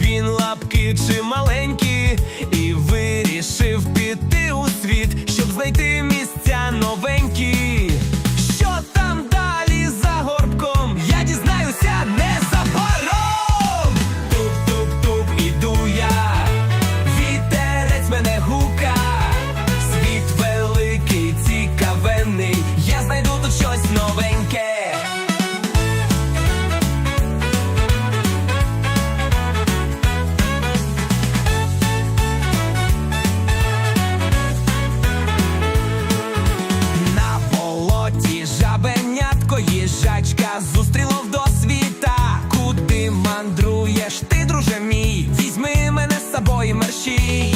Він лапки чи маленькі, Качка зустріло в досвіта. Куди мандруєш ти, друже мій? Візьми мене з собою мерщій.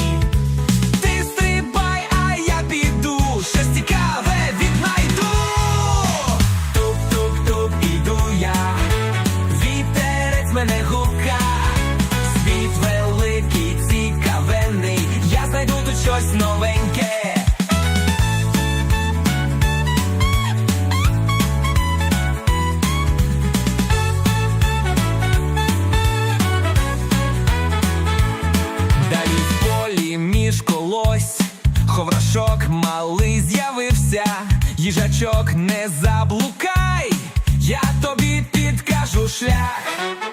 Ти стрибай, а я піду. Щось цікаве віднайду. Туп-туп-туп, іду я. Вітерець мене гука. Світ великий, цікавений. Я знайду тут щось новеньке. вдалось, ховрашок малий з'явився, їжачок не заблукай, я тобі підкажу шлях.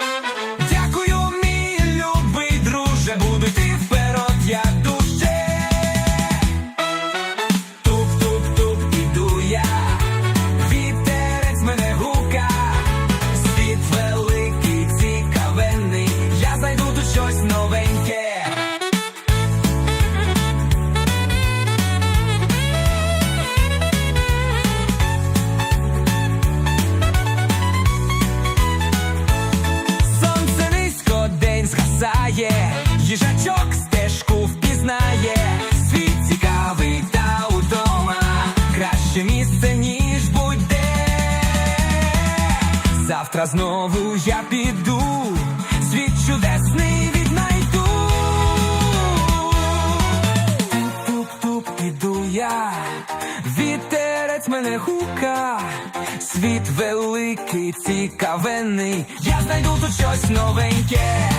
Ніж будь-де. Завтра знову я піду, світ чудесний віднайду. Туп-туп іду я, вітерець мене гука, світ великий, цікавенний, я знайду тут щось новеньке.